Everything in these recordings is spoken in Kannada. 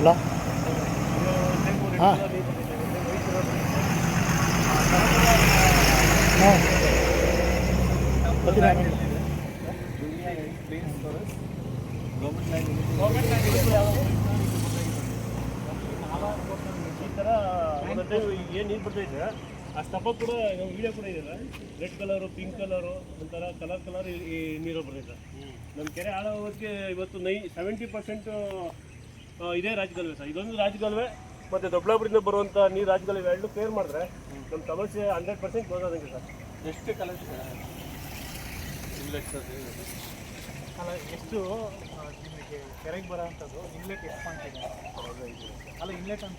ಹಲೋ ಹಾಂ ಹಾಂ ಈ ಥರ ಏನು ನೀರು ಬಿಡ್ತೈತೆ ಆ ಸ್ತಪ ಕೂಡ ವಿಡಿಯೋ ಕೂಡ ಇದೆಯಲ್ಲ? ರೆಡ್ ಕಲರು ಪಿಂಕ್ ಕಲರು ಒಂಥರ ಕಲರ್ ಕಲರ್ ಈ ನೀರು ಬರ್ತೈತೆ ನಮ್ಮ ಕೆರೆ ಆಳ ಹೋಗೋಕ್ಕೆ ಇವತ್ತು ನೈ ಸೆವೆಂಟಿ ಪರ್ಸೆಂಟು ಇದೇ ರಾಜಗಲ್ವೆ ಸರ್? ಇದೊಂದು ರಾಜಗಲ್ವೆ ಮತ್ತು ದೊಡ್ಡಬಳ್ಳಾಪುರದಿಂದ ಬರುವಂಥ ನೀರು ರಾಜಗಲ್ವೆ ಎರಡು ಕ್ಲಿಯರ್ ಮಾಡಿದ್ರೆ ನಮ್ಮ ಸಮಸ್ಯೆ ಹಂಡ್ರೆಡ್ ಪರ್ಸೆಂಟ್ ಕ್ಲೋಸ್ ಆದಂಗೆ ಸರ್. ಎಷ್ಟು ಕಲರ್ ಅಲ್ಲ ಎಷ್ಟು ನಿಮಗೆ ಕೆರೆಗೆ ಬರೋ ಅಂಥದ್ದು ಇನ್ಲೆಟ್ ಎಷ್ಟು ಪಾಯಿಂಟ್ ಇದೆ? ಅಲ್ಲ ಇನ್ಲೆಟ್ ಅಂತ.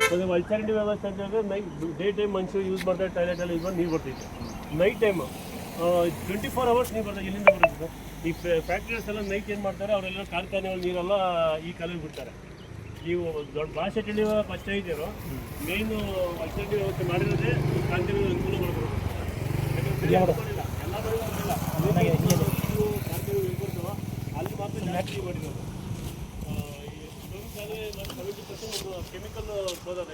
ಮತ್ತು ವ್ಯವಸ್ಥೆ ಅಂತ ಹೇಳಿದ್ರೆ ನೈಟ್ ಡೇ ಟೈಮ್ ಮನುಷ್ಯರು ಯೂಸ್ ಮಾಡ್ತಾರೆ ಟಾಯ್ಲೆಟ್ ಎಲ್ಲ ಯೂಸ್ ಮಾಡಿ ನೀರು ಬರ್ತೈತೆ night time twenty four hours ನೀರು ಬರ್ತದೆ ಎಲ್ಲಿಂದ ಬರುತ್ತೆ? ಈ ಫ್ಯಾಕ್ಟ್ರೀಸ್ ಎಲ್ಲ ನೈಟ್ ಏನು ಮಾಡ್ತಾರೆ ಅವರೆಲ್ಲ ಕಾರ್ಖಾನೆಗಳ ನೀರೆಲ್ಲ ಈ ಕಾಲೇಜ್ ಬಿಡ್ತಾರೆ ನೀವು ದೊಡ್ಡ ಭಾಷೆ ತಿಳಿಯುವ ಪಂಚಾಯಿತಿಯವರು ಮೇಯ್ನು ಒಳಚರಂಡಿ ವ್ಯವಸ್ಥೆ ಮಾಡಿರೋದೇ ಕಾರ್ಖಾನೆಗಳು ಅನುಕೂಲ ಮಾಡ್ಬೋದು ಎಲ್ಲ ಮಾಡಿಲ್ಲ ಅಲ್ಲಿ ಮಾತ್ರ ಜಾಸ್ತಿ ಮಾಡಿರೋದು ಸೆವೆಂಟಿ ಪರ್ಸೆಂಟ್ ಒಂದು ಕೆಮಿಕಲ್ ಸೋದಾದ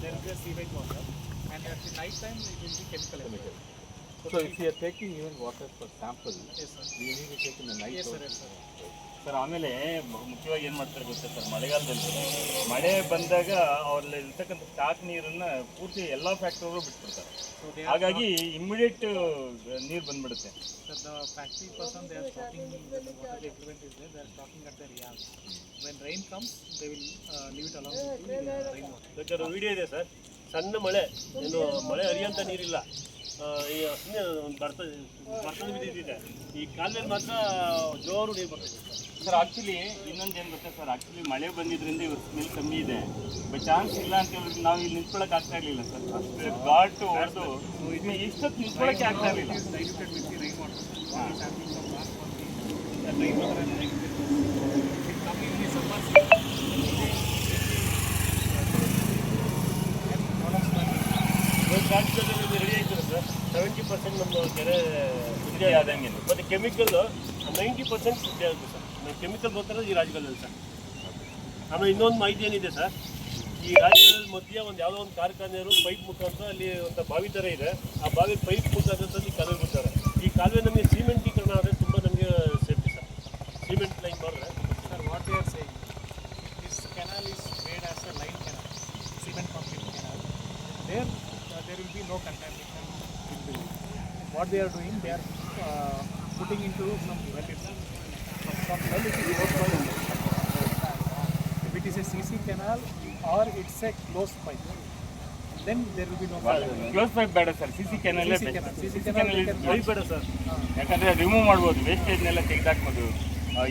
there will be a sewage water and at the night time it will be chemical chemical so they are taking your water for sample yes sir ನೀವು take in a night sir sir ಆಮೇಲೆ ಮುಖ್ಯವಾಗಿ ಏನು ಮಾಡ್ತಾರೆ ಗೊತ್ತಾ ಸರ್? ಮಳೆಗಾಲದಲ್ಲಿ ಮಳೆ ಬಂದಾಗ ಅವ್ರಲ್ಲಿ ಇರ್ತಕ್ಕಂಥ ಸ್ಟಾಕ್ ನೀರನ್ನು ಪೂರ್ತಿ ಎಲ್ಲ ಫ್ಯಾಕ್ಟರ್ರೂ ಬಿಟ್ಬಿಡ್ತಾರೆ. ಹಾಗಾಗಿ ಇಮ್ಮಿಡಿಯೇಟ್ ನೀರು ಬಂದ್ಬಿಡುತ್ತೆ. Sir factory person they are starting the treatment in they are talking at the reals when rain comes they video ಇದೆ ಸರ್ ಸಣ್ಣ ಮಳೆ. ಏನು ಮಳೆ ಹರಿಯಂತ ನೀರಿಲ್ಲ. ಈ ಸುಮ್ಮನೆ ಒಂದು ಬರ್ತ ಬರ್ತದ ಬಿದ್ದಿದೆ ಈ ಕಾಲದಲ್ಲಿ ಮಾತ್ರ ಜೋರು ನೀರು ಬರ್ತದೆ ಸರ್ ಆಕ್ಚುಲಿ ಇನ್ನೊಂದು ಏನು ಗೊತ್ತಾ ಸರ್ ಆಕ್ಚುಲಿ ಮಳೆ ಬಂದಿದ್ರಿಂದ ಇವ್ರ ಸ್ಮೆಲ್ ಕಮ್ಮಿ ಇದೆ. ಬಟ್ ಚಾನ್ಸ್ ಇಲ್ಲ ಅಂತ ಹೇಳಿದ್ರೆ ನಾವು ಇಲ್ಲಿ ನಿಂತ್ಕೊಳಕ್ ಆಗ್ತಾ ಇರ್ಲಿಲ್ಲ ಸರ್ ಅಷ್ಟು ಘಾಟ್ ಹೊಡೆದು ಇಷ್ಟೊತ್ತು ನಿಂತ್ಕೊಳಕ್ಕೆ ಆಗ್ತಾ ಇರಲಿಲ್ಲ. ರಾಜ್ಯದಲ್ಲಿ ರೆಡಿ ಸೆವೆಂಟಿ ಪರ್ಸೆಂಟ್ ನಮ್ಮ ಕೆರೆ ಶುದ್ಧಿ ಆದಂಗೆ ಮತ್ತು ಕೆಮಿಕಲ್ ನೈಂಟಿ ಪರ್ಸೆಂಟ್ ಶುದ್ಧಿ ಆಗುತ್ತೆ ಸರ್. ಕೆಮಿಕಲ್ ಬರ್ತಾರೆ ಈ ರಾಜ್ಯಗಳಲ್ಲಿ ಸರ್. ಆಮೇಲೆ ಇನ್ನೊಂದು ಮಾಹಿತಿ ಏನಿದೆ ಸರ್? ಈ ರಾಜ್ಯದ ಮಧ್ಯೆ ಒಂದು ಯಾವುದೋ ಒಂದು ಕಾರ್ಖಾನೆಯವರು ಪೈಪ್ ಮುಖಾಂತರ ಅಲ್ಲಿ ಒಂದು ಬಾವಿ ಥರ ಇದೆ. ಆ ಬಾವಿ ಪೈಪ್ ಮುಖಾಂತರ ಕಾಲುವೆ ಬಿಡ್ತಾರೆ. ಈ ಕಾಲುವೆ ನಮಗೆ ಸಿಮೆಂಟೀಕರಣ ಆದರೆ ತುಂಬ ನಮಗೆ ಸೇಫ್ಟಿ ಸರ್ ಸಿಮೆಂಟ್ ಲೈನ್ ಮಾಡಿದ್ರೆ Sir, what they are saying, this canal is made as a line canal, cement concrete canal. There, uh, there will be no contamination. will be. What they are doing, they are uh, putting into some well itself. Well it is open. If it is a CC canal or it's a closed pipe, then there will be no problem. Close pipe ಬೇಡ ಸರ್ ಸಿ ಸಿ ಕ್ಯಾನಲ್ಲೇ CC canal CC C canal Remove they can- pipe ಬೇಡ ಸರ್ ಯಾಕಂದ್ರೆ ರಿಮೂವ್ ಮಾಡ್ಬೋದು ವೇಸ್ಟೇಜ್ನೆಲ್ಲ ತೆಗೆದಾಕ್ಬೋದು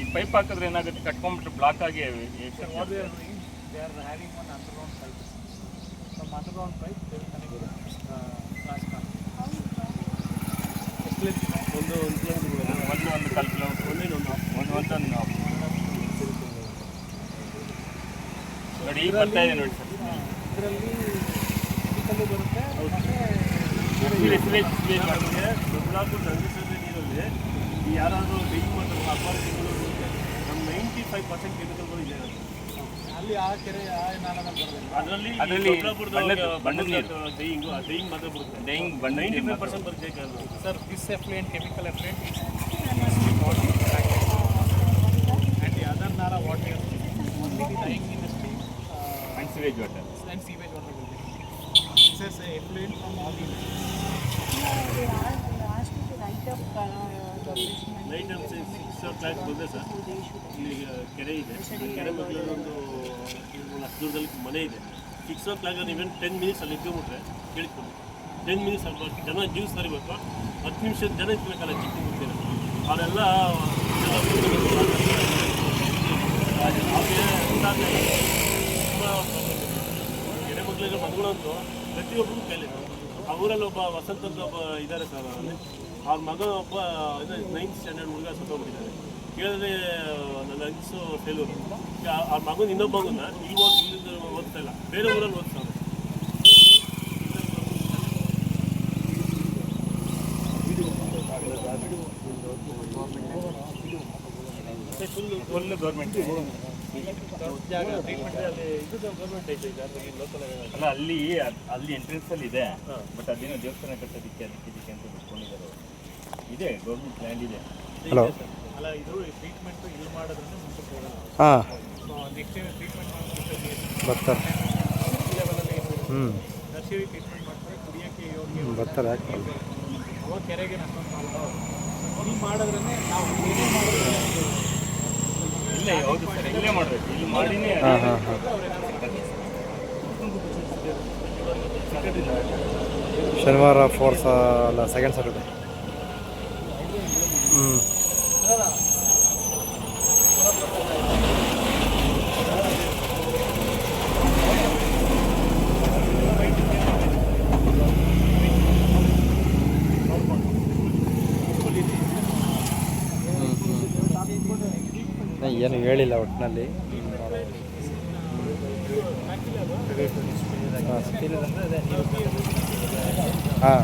ಈ ಪೈಪ್ ಹಾಕಿದ್ರೆ ಏನಾಗುತ್ತೆ ಕಟ್ಕೊಂಡ್ಬಿಟ್ಟು ಬ್ಲಾಕ್ ಆಗಿ Sir, what they are doing, they are having one underground pipe. From underground pipe, they will connect with uh, transformer. ಒಂದು ಒಂದು ಕಿಲೋಮೀಟರ್ ಒಂದು ಒಂದು ಕಾಲು ಕಿಲೋಮೀಟರ್ ಒಂದೇ ಒಂದು ಒಂದೊಂದು ನೋಡಿ ಈಗ ಬರ್ತಾ ಇದೆ ನೋಡಿ ಸರ್. ಇದರಲ್ಲಿ ಕೆಮಿಕಲ್ಲು ಬರುತ್ತೆ. ನೀರಲ್ಲಿ ಯಾರಾದರೂ ಡ್ರಿಂಕ್ ಮಾಡ್ತಾರೆ ಅಪಾರ್ಟ್ಮೆಂಟ್ಗಳು ನಮ್ಮ ನೈಂಟಿ ಫೈವ್ ಪರ್ಸೆಂಟ್ ಕೆಮಿಕಲ್ಗಳು ಇದೆ. ಆ ಕೆರೆ ಆ ನಾಲದಲ್ಲಿ ಬರೋದಿಲ್ಲ ಅದರಲ್ಲಿ ಅದ್ರಲ್ಲಿ ದೊಡ್ಡಬಳ್ಳಾಪುರದ ಬಣ್ಣದ- ಬಣ್ಣದ ನೀರು. ಡೈಯಿಂಗು ಆ ಡೈಯಿಂಗ್ ಮಾತ್ರ ಬರುತ್ತೆ ಡೈಯಿಂಗ್ ಬಣ್ಣ ನೈಂಟಿ ಫೈವ್ ಪರ್ಸೆಂಟ್ ಬರುತ್ತೆ ಅದು sir this effluent chemical effluent is mostly not practiced. And the other nala what we are doing, only the dyeing industry uh, and sewage water and sewage water will be. This is night time six o ಬಂದೆ ಸರ್. ಇಲ್ಲಿ ಕೆರೆ ಇದೆ. ಕೆರೆ ಮಧ್ಯೆ ಒಂದು ಒಂದು ಹತ್ತು ದೂರದಲ್ಲಿ ಮನೆ ಇದೆ. ಸಿಕ್ಸ್ ಓ ಕ್ಲಾಕ್ ನೀವೇನು ಟೆನ್ ಮಿನಿಟ್ಸ್ ಅಲ್ಲಿ ಇಟ್ಕೊಂಡ್ಬಿಟ್ರೆ ಕೇಳ್ಕೊಂಡು ಟೆನ್ ಮಿನಿಟ್ಸ್ ಅಲ್ಲಿ ಜನ ಜ್ಯೂಸ್ ಸರಿಬೇಕು ಹತ್ತು ನಿಮಿಷದ ಜನ ಇಟ್ಬೇಕಲ್ಲ ಚಿಕ್ಕ ಮುಗ್ದಿನ ಅವರೆಲ್ಲ ಕೆರೆ ಮಕ್ಕಳಿಗೆ ಮಕ್ಕಳು ಪ್ರತಿಯೊಬ್ಬರು ಕೈಲಿ. ಅವರಲ್ಲಿ ಊರಲ್ಲಿ ಒಬ್ಬ ವಸಂತ ಒಬ್ಬ ಇದ್ದಾರೆ ಸರ್. ಅವ್ರ ಮಗ ಒಬ್ಬ ನೈನ್ತ್ ಸ್ಟ್ಯಾಂಡರ್ಡ್ ಹುಡುಗ ಸತ್ತೋಗ್ಬಿಟ್ಟಿದ್ದಾರೆ ಕೇಳಿದ್ರೆ ನನ್ನ ಫೇಲ್ ಫೇಲ್ಯೂರ್ ಅವ್ರ ಮಗನ ಇನ್ನೊಬ್ಬ ಮಗನ ಈ ಹೋಗಿ ಇಲ್ಲಿಂದ ಓದ್ತಾ ಇಲ್ಲ. ಬೇರೆ ಊರಲ್ಲಿ ಓದ್ತಾ ಫುಲ್ ಗೌರ್ಮೆಂಟ್ ಅಲ್ಲಿ ಅಲ್ಲಿ ಅಲ್ಲ ಎಂಟ್ರೆನ್ಸ್ ಅಲ್ಲಿ ಇದೆ. ಬಟ್ ಅದೇನೋ ದೇವಸ್ಥಾನ ಕಟ್ಟೋದಕ್ಕೆ ಅದಕ್ಕೆ ಇದಕ್ಕೆ ಅಂತ ಬಿಟ್ಕೊಂಡಿದ್ದಾರೆ. ಇದೆ ಗೌರ್ಮೆಂಟ್ ಲ್ಯಾಂಡ್ ಇದೆ. ಹಲೋ ಅಲ್ಲ ಇದು ಟ್ರೀಟ್ಮೆಂಟ್ ಇಲ್ಲಿ ಮಾಡೋದ್ರಿಂದ ಮುಂದಕ್ಕೆ ಹೋಗಲ್ಲ ಹಾಂ. ನೆಕ್ಸ್ಟ್ ಟ್ರೀಟ್ಮೆಂಟ್ ಮಾಡ್ಬಿಟ್ಟು ಬರ್ತಾರೆ. ಲೆವೆಲಲ್ಲಿ ಹ್ಞೂ ನರ್ಸರಿ ಟ್ರೀಟ್ಮೆಂಟ್ ಮಾಡ್ತಾರೆ ಕುಡಿಯೋಕ್ಕೆ ಯೋಗ್ಯ ಬರ್ತಾರೆ ಯಾಕೆ? ಅವಾಗ ಕೆರೆಗೆ ಇಲ್ಲಿ ಮಾಡಿದ್ರೇ ನಾವು ಏನೇ ಮಾಡಿದ್ರೆ ಇಲ್ಲೇ ಹೌದು ಸರ್ ಇಲ್ಲೇ ಮಾಡಬೇಕು. ಇಲ್ಲಿ ಮಾಡಿನೇ ಹಾಂ ಹಾಂ ಹಾಂ. ಶನಿವಾರ ಫೋರ್ಸ್ ಅಲ್ಲ ಸೆಕೆಂಡ್ ಸಾಟರ್ಡೆ ಹ್ಞೂ ಏನು ಹೇಳಿಲ್ಲ ಒಟ್ಟಿನಲ್ಲಿ ಹಾಂ.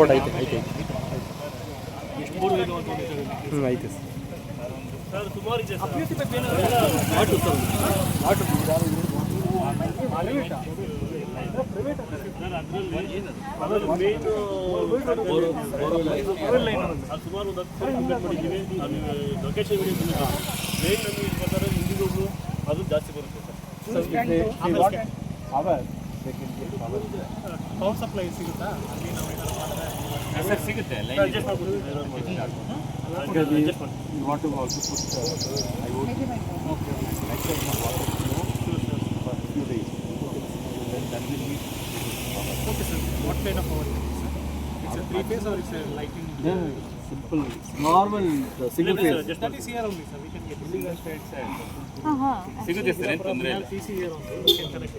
ಮೇನ್ ಐತೆ ಐತೆ ಹ್ಞೂ ಐತೆ ಅದು ಜಾಸ್ತಿ ಬರುತ್ತೆ ಸರ್ ಪವರ್ ಸಪ್ಲೈ ಸಿಗುತ್ತಾ ಸರ್ ಸಿಗುತ್ತೆ ಲೈನ್ ಅಡ್ಜಸ್ಟ್ ಮಾಡ್ಕೊಡ್ತೀವಿ ಅಡ್ಜಸ್ಟ್ ಮಾಡಿ You want to also put, uh, I would, next time my water flow for a few days. Then that will be. Okay sir what kind of power it's a three phase or it's a lighting Yeah, simple, normal, the single ಇಲ್ಲ, phase. Sir, adjust that is here only sir we can get single state ಸಿಗುತ್ತೆ ಸರ್ ಏನು ತೊಂದರೆ ಇಲ್ಲ C C here only we can connect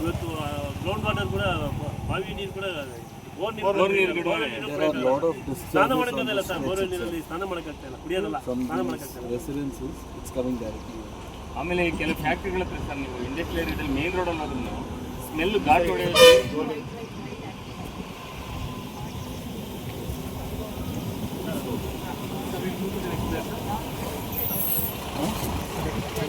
ಇವತ್ತು ಗ್ರೌಂಡ್ ವಾಟರ್ ಕೂಡ ಬಾವಿ ನೀರು ಕೂಡ ಸ್ನಾನ ಮಾಡೋಕ್ಕಾಗಲ್ಲ ಸರ್. ಬೋರ್ವೆಲ್ ನೀರಲ್ಲಿ ಸ್ನಾನ ಮಾಡೋಕ್ಕಾಗ್ತಾ ಕುಡಿಯೋದಲ್ಲ. ಸ್ನಾನ these ಮಾಡೋಕ್ಕಾಗ್ತಾ ಇಲ್ಲ. residences, it's ಆಮೇಲೆ ಕೆಲವು ಫ್ಯಾಕ್ಟ್ರಿಗಳ ಹತ್ರ ಸರ್ ನೀವು ಇಂಡಸ್ಟ್ರಿಯಲ್ ಏರಿಯಾದಲ್ಲಿ ಮೇನ್ ರೋಡ್ ಅನ್ನೋದನ್ನು ಸ್ಮೆಲ್ ಘಾಟ್ ಹೊಡೆಯೋದು